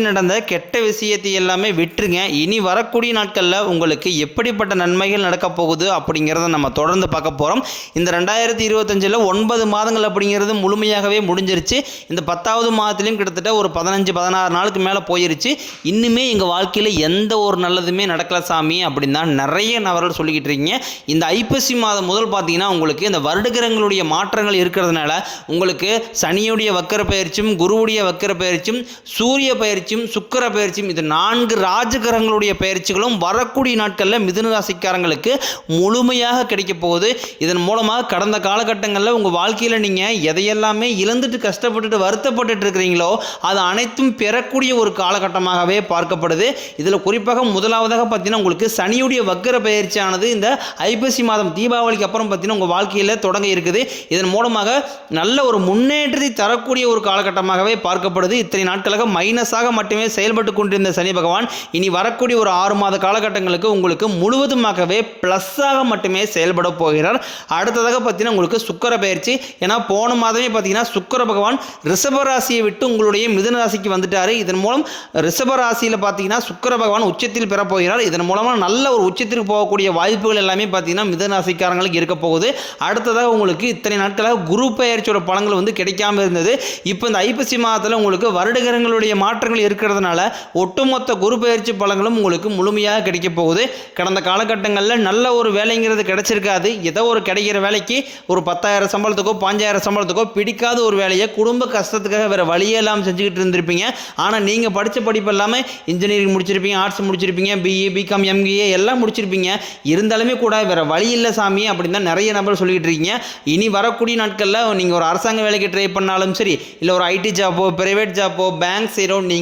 நடந்த கெட்ட விஷயத்தை எல்லாமே விட்டுருங்க. இனி வரக்கூடிய நாட்களில் உங்களுக்கு எப்படிப்பட்ட நன்மைகள் நடக்க போகுது அப்படிங்கிறத நம்ம தொடர்ந்து பார்க்க போகிறோம் இந்த ரெண்டாயிரத்தி இருபத்தஞ்சில் ஒன்பது மாதங்கள் அப்படிங்கிறது முழுமையாகவே முடிஞ்சிருச்சு. இந்த பத்தாவது மாதத்துலேயும் கிட்டத்தட்ட ஒரு பதினஞ்சு பதினாறு நாளுக்கு மேலே போயிருச்சு. இன்னுமே எங்கள் வாழ்க்கையில் எந்த ஒரு நல்லதுமே நடக்கல சாமி அப்படின்னு தான் நிறைய நபர்கள் சொல்லிக்கிட்டு இருக்கீங்க. இந்த ஐப்பசி மாதம் முதல் பார்த்தீங்கன்னா உங்களுக்கு இந்த வருடகிரங்களுடைய மாற்றங்கள் இருக்கிறதுனால உங்களுக்கு சனியுடைய வக்கர பயிற்சியும் குருவுடைய வக்கர பயிற்சியும் சூரிய பயிற்சி பயிற்சியும் சுக்கர பயிற்சியும் இது நான்கு ராஜகிரகங்களுடைய பயிற்சிகளும் வரக்கூடிய நாட்களில் மிதுன ராசிக்காரங்களுக்கு முழுமையாக கிடைக்க போகுது. இதன் மூலமாக கடந்த காலகட்டங்களில் உங்கள் வாழ்க்கையில் நீங்கள் எதையெல்லாமே இழந்துட்டு கஷ்டப்பட்டுட்டு வருத்தப்பட்டுட்டு இருக்கிறீங்களோ அது அனைத்தும் பெறக்கூடிய ஒரு காலகட்டமாகவே பார்க்கப்படுது. இதில் குறிப்பாக முதலாவதாக பார்த்தீங்கன்னா உங்களுக்கு சனியுடைய வக்கர பயிற்சியானது இந்த ஐப்பசி மாதம் தீபாவளிக்கு அப்புறம் பார்த்தீங்கன்னா உங்கள் வாழ்க்கையில் தொடங்க இருக்குது. இதன் மூலமாக நல்ல ஒரு முன்னேற்றத்தை தரக்கூடிய ஒரு காலகட்டமாகவே பார்க்கப்படுது. இத்தனை நாட்களாக மைனஸாக மட்டுமே செயல்பட்டு கொண்டிருந்த சனி பகவான் இனி வரக்கூடிய ஒரு ஆறு மாத காலகட்டங்களுக்கு உங்களுக்கு முழுவதுமாகவே ப்ளஸ்ஸாக மட்டுமே செயல்பட போகிறார். அடுத்ததாக பார்த்தீங்கன்னா உங்களுக்கு சுக்கர பயிற்சி. ஏன்னா போன மாதமே பார்த்தீங்கன்னா சுக்கர பகவான் ரிஷபராசியை விட்டு உங்களுடைய மிதுன ராசிக்கு வந்துட்டார். இதன் மூலம் ரிஷபராசியில் பார்த்தீங்கன்னா சுக்கர பகவான் உச்சத்தில் பெறப்போகிறார் இதன் மூலமாக நல்ல ஒரு உச்சத்திற்கு போகக்கூடிய வாய்ப்புகள் எல்லாமே பார்த்தீங்கன்னா மிதுன ராசிக்காரங்களுக்கு இருக்க போகுது. அடுத்ததாக உங்களுக்கு இத்தனை நாட்களாக குரு பயிற்சியோட பலங்கள் வந்து கிடைக்காம இருந்தது. இப்போ இந்த ஐப்பசி மாதத்தில் உங்களுக்கு வருடகரங்களுடைய மாற்றங்கள் இருக்கிறதுனால ஒட்டுமொத்த குரு பயிற்சி பலன்களும் உங்களுக்கு முழுமையாக கிடைக்க போகுது. கடந்த காலகட்டங்களில் நல்ல ஒரு வேலைங்கிறது கிடைச்சிருக்காது. ஏதோ ஒரு கிடைக்கிற வேலைக்கு ஒரு பத்தாயிரம் சம்பளத்துக்கோ பாஞ்சாயிரம் சம்பளத்துக்கோ பிடிக்காத ஒரு வேலையை குடும்ப கஷ்டத்துக்காக வேறு வழியே இல்லாமல் செஞ்சுக்கிட்டு இருந்திருப்பீங்க. ஆனால் நீங்கள் படித்த படிப்பு எல்லாமே இன்ஜினியரிங் முடிச்சிருப்பீங்க ஆர்ட்ஸ் முடிச்சிருப்பீங்க பிஇ பிகாம் எம்ஏ எல்லாம் முடிச்சிருப்பீங்க. இருந்தாலுமே கூட வேறு வழி இல்லை சாமி அப்படின்னு தான் நிறைய நபர் சொல்லிக்கிட்டு இருக்கீங்க. இனி வரக்கூடிய நாட்களில் நீங்கள் ஒரு அரசாங்க வேலைக்கு ட்ரை பண்ணாலும் சரி இல்லை ஒரு ஐடி ஜாப்போ ப்ரைவேட் ஜாப்போ பேங்க் சைடோ நீங்கள்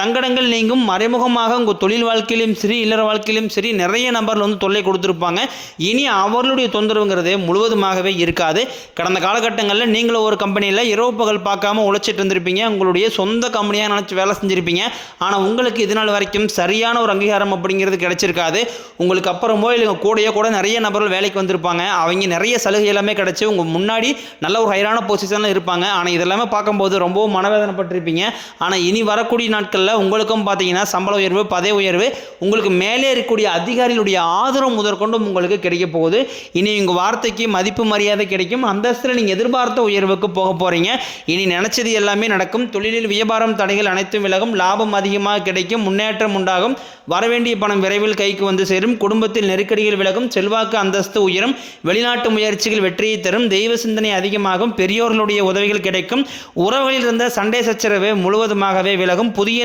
சங்கடங்கள் நீங்கும். மறைமுகமாக உங்கள் தொழில் வாழ்க்கையிலும் சரி இல்லற வாழ்க்கையிலும் சரி நிறைய நபர்கள் வந்து தொல்லை கொடுத்துருப்பாங்க. இனி அவர்களுடைய தொந்தரவுங்கிறது முழுவதுமாகவே இருக்காது. கடந்த காலகட்டங்களில் நீங்களும் ஒரு கம்பெனியில் இரவு பகல் பார்க்காம உழைச்சிட்டு இருந்திருப்பீங்க. உங்களுடைய சொந்த கம்பெனியாக நினச்சி வேலை செஞ்சுருப்பீங்க. ஆனால் உங்களுக்கு இது நாள் வரைக்கும் சரியான ஒரு அங்கீகாரம் அப்படிங்கிறது கிடைச்சிருக்காது. உங்களுக்கு அப்புறமோ இல்லை கூடயோ கூட நிறைய நபர்கள் வேலைக்கு வந்திருப்பாங்க. அவங்க நிறைய சலுகை எல்லாமே கிடச்சி உங்கள் முன்னாடி நல்ல ஒரு ஹைரான பொசிஷனில் இருப்பாங்க. ஆனால் இதெல்லாமே பார்க்கும்போது ரொம்பவும் மனவேதனைப்பட்டிருப்பீங்க. ஆனால் இனி வரக்கூடிய நாட்களில் உங்களுக்கும் பார்த்தீங்கன்னா சம்பள உயர்வு பதவி உயர்வு உங்களுக்கு மேலே இருக்கக்கூடிய அதிகாரிகளுடைய ஆதரவு முதற்கொண்டும் உங்களுக்கு கிடைக்க போகுது. இனி உங்கள் வார்த்தைக்கு மதிப்பு மரியாதை கிடைக்கும். அந்தஸ்தில் நீங்கள் எதிர்பார்த்த உயர்வுக்கு போக போகிறீங்க இனி நினச்சது எல்லாமே நடக்கும். தொழிலில் வியாபாரம் தடைகள் அனைத்தும் விலகும். லாபம் அதிகமாக கிடைக்கும். முன்னேற்றம் உண்டாகும். வரவேண்டிய பணம் விரைவில் கைக்கு வந்து சேரும். குடும்பத்தில் நெருக்கடிகள் விலகும். செல்வாக்கு அந்தஸ்து உயரும். வெளிநாட்டு முயற்சிகள் வெற்றியை தரும். தெய்வ சிந்தனை அதிகமாகும். பெரியோர்களுடைய உதவிகள் கிடைக்கும். உறவுகளில் இருந்த சண்டை சச்சரவு முழுவதுமாகவே விலகும். புதிய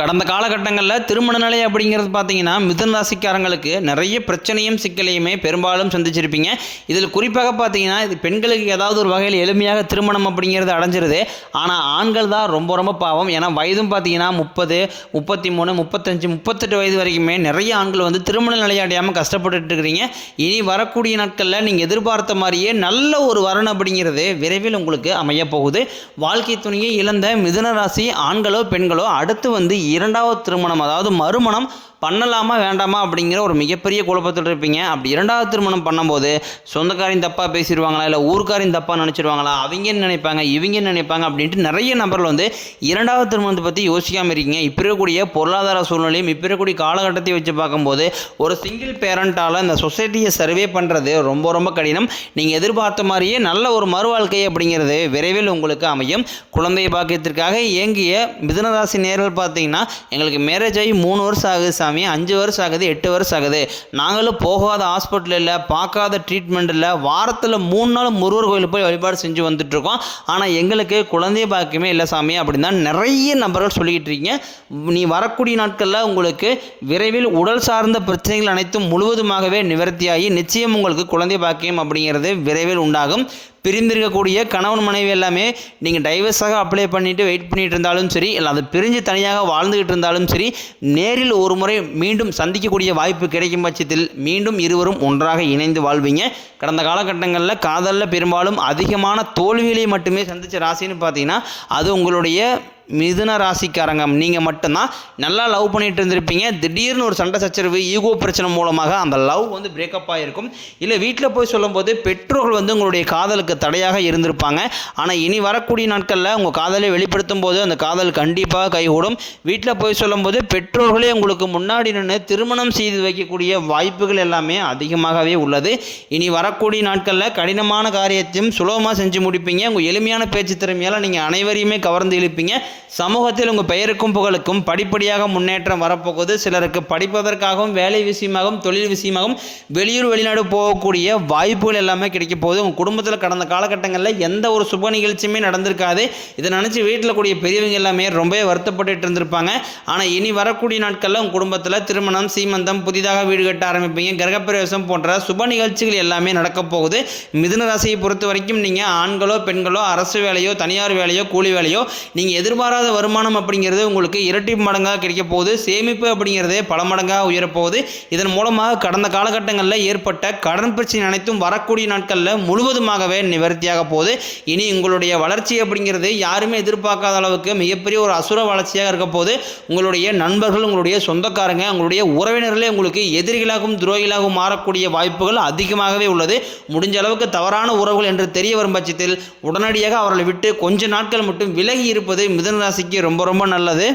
கடந்த காலகட்டங்களில் திருமண நிலை அப்படிங்கிறது பார்த்தீங்கன்னா மிதுன ராசிக்காரங்களுக்கு நிறைய பிரச்சனையும் சிக்கலையுமே பெரும்பாலும் சந்திச்சிருப்பீங்க. இதில் குறிப்பாக பார்த்தீங்கன்னா இது பெண்களுக்கு ஏதாவது ஒரு வகையில் எளிமையாக திருமணம் அப்படிங்கிறது அடைஞ்சிருது. ஆனால் ஆண்கள் தான் ரொம்ப ரொம்ப பாவம். ஏன்னா வயதும் பார்த்தீங்கன்னா முப்பது முப்பத்தி மூணு முப்பத்தஞ்சு முப்பத்தெட்டு வயது வரைக்குமே நிறைய ஆண்கள் வந்து திருமண நிலை அடையாமல் கஷ்டப்பட்டுட்டு இருக்கிறீங்க. இனி வரக்கூடிய நாட்களில் நீங்கள் எதிர்பார்த்த மாதிரியே நல்ல ஒரு வரன் அப்படிங்கிறது விரைவில் உங்களுக்கு அமையப் போகுது. வாழ்க்கை துணையை இழந்த மிதுன ராசி ஆண்களோ பெண்களோ அடுத்து வந்து இரண்டாவது திருமணம் அதாவது மறுமணம் பண்ணலாமா வேண்டாமா அப்படிங்கிற ஒரு மிகப்பெரிய குழப்பத்தில் இருப்பீங்க. அப்படி இரண்டாவது திருமணம் பண்ணும்போது சொந்தக்காரையும் தப்பாக பேசிடுவாங்களா இல்லை ஊர்க்காரையும் தப்பாக நினச்சிடுவாங்களா அவங்க நினைப்பாங்க இவங்க நினைப்பாங்க அப்படின்ட்டு நிறைய நபர்கள் வந்து இரண்டாவது திருமணத்தை பற்றி யோசிக்காமல் இருக்கீங்க. இப்போ இருக்கக்கூடிய பொருளாதார சூழ்நிலையும் இப்போ இருக்கக்கூடிய காலகட்டத்தை வச்சு பார்க்கும்போது ஒரு சிங்கிள் பேரண்ட்டால் இந்த சொசைட்டியை சர்வே பண்ணுறது ரொம்ப ரொம்ப கடினம். நீங்கள் எதிர்பார்த்த மாதிரியே நல்ல ஒரு மறுவாழ்க்கை அப்படிங்கிறது விரைவில் உங்களுக்கு அமையும். குழந்தை பாக்கியத்திற்காக இயங்கிய மிதனராசி நேரில் பார்த்தீங்கன்னா எங்களுக்கு மேரேஜ் ஆகி மூணு வருஷம் ஆகுது சாமி. அஞ்சு வருஷம் ஆகுது எட்டு வருஷம் ஆகுது. நாங்களும் போகாத ஹாஸ்பிட்டல் இல்லை பார்க்காத ட்ரீட்மெண்ட் இல்லை. வாரத்தில் மூணு நாள் முருகர் கோயிலுக்கு போய் வழிபாடு செஞ்சு வந்துட்டுருக்கோம் ஆனால் எங்களுக்கு குழந்தை பாக்கியமே இல்லை சாமி அப்படின்னு தான் நிறைய நபர்கள் சொல்லிக்கிட்டு இருக்கீங்க. நீ வரக்கூடிய நாட்களில் உங்களுக்கு விரைவில் உடல் சார்ந்த பிரச்சனைகள் அனைத்தும் முழுவதுமாகவே நிவர்த்தியாகி நிச்சயம் உங்களுக்கு குழந்தை பாக்கியம் அப்படிங்கிறது விரைவில் உண்டாகும். பிரிந்திருக்கக்கூடிய கணவன் மனைவி எல்லாமே நீங்கள் டைவர்ஸாக அப்ளை பண்ணிவிட்டு வெயிட் பண்ணிட்டு இருந்தாலும் சரி இல்லை அது பிரிஞ்சு தனியாக வாழ்ந்துக்கிட்டு இருந்தாலும் சரி நேரில் ஒரு முறை மீண்டும் சந்திக்கக்கூடிய வாய்ப்பு கிடைக்கும் பட்சத்தில் மீண்டும் இருவரும் ஒன்றாக இணைந்து வாழ்வீங்க. கடந்த காலகட்டங்களில் காதலில் பெரும்பாலும் அதிகமான தோல்விகளை மட்டுமே சந்தித்த ராசின்னு பார்த்தீங்கன்னா அது உங்களுடைய மிதுன ராசிக்காரங்க. நீங்கள் மட்டும்தான் நல்லா லவ் பண்ணிட்டு இருந்திருப்பீங்க. திடீர்னு ஒரு சண்டை சச்சரவு ஈகோ பிரச்சனை மூலமாக அந்த லவ் வந்து பிரேக்கப் ஆகிருக்கும் இல்லை வீட்டில் போய் சொல்லும்போது பெற்றோர்கள் வந்து உங்களுடைய காதலுக்கு தடையாக இருந்திருப்பாங்க. ஆனால் இனி வரக்கூடிய நாட்களில் உங்கள் காதலை வெளிப்படுத்தும் போது அந்த காதல் கண்டிப்பாக கைகூடும். வீட்டில் போய் சொல்லும்போது பெற்றோர்களே உங்களுக்கு முன்னாடி நின்று திருமணம் செய்து வைக்கக்கூடிய வாய்ப்புகள் எல்லாமே அதிகமாகவே உள்ளது. இனி வரக்கூடிய நாட்களில் கடினமான காரியத்தையும் சுலபமாக செஞ்சு முடிப்பீங்க. உங்கள் எளிமையான பேச்சு திறமையால் நீங்கள் அனைவரையுமே கவர்ந்து இழுப்பீங்க. சமூகத்தில் உங்கள் பெயருக்கும் புகழுக்கும் படிப்படியாக முன்னேற்றம் வரப்போகுது. சிலருக்கு படிப்பதற்காகவும் வேலை விஷயமாகவும் தொழில் விஷயமாகவும் வெளியூர் வெளிநாடு போகக்கூடிய வாய்ப்புகள் எல்லாமே கிடைக்க போகுது. உங்கள் குடும்பத்தில் கடந்த காலகட்டங்களில் எந்த ஒரு சுப நிகழ்ச்சியுமே நடந்திருக்காது. இதை நினச்சி வீட்டில் கூடிய பெரியவங்க எல்லாமே ரொம்பவே வருத்தப்பட்டுட்டு இருந்திருப்பாங்க. ஆனால் இனி வரக்கூடிய நாட்களில் உங்கள் குடும்பத்தில் திருமணம் சீமந்தம் புதிதாக வீடு கட்ட ஆரம்பிப்பீங்க. கிரகப்பிரவேசம் போன்ற சுப நிகழ்ச்சிகள் எல்லாமே நடக்கப் போகுது. மிதுன ராசியை பொறுத்த வரைக்கும் நீங்கள் ஆண்களோ பெண்களோ அரசு வேலையோ தனியார் வேலையோ கூலி வேலையோ நீங்கள் எதிர்பாராத வருமானம் அப்படிங்கிறது உங்களுக்கு இரட்டி மடங்காக கிடைக்க போகுது. சேமிப்பு அப்படிங்கிறது பல மடங்காக உயரப்போகுது இதன் மூலமாக கடந்த காலகட்டங்களில் ஏற்பட்ட கடன் பிரச்சனை அனைத்தும் வரக்கூடிய நாட்களில் முழுவதுமாகவே நிவர்த்தியாக போகுது. இனி உங்களுடைய வளர்ச்சி அப்படிங்கிறது யாருமே எதிர்பார்க்காத அளவுக்கு மிகப்பெரிய ஒரு அசுர வளர்ச்சியாக இருக்க போது உங்களுடைய நண்பர்கள் உங்களுடைய சொந்தக்காரங்க உங்களுடைய உறவினர்களே உங்களுக்கு எதிரிகளாகவும் துரோகிகளாகவும் மாறக்கூடிய வாய்ப்புகள் அதிகமாகவே உள்ளது. முடிஞ்ச அளவுக்கு தவறான உறவுகள் என்று தெரிய வரும் பட்சத்தில் உடனடியாக அவர்களை விட்டு கொஞ்ச நாட்கள் மட்டும் விலகி இருப்பது மிதுன ராசிக்கு ரொம்ப ரொம்ப நல்லது.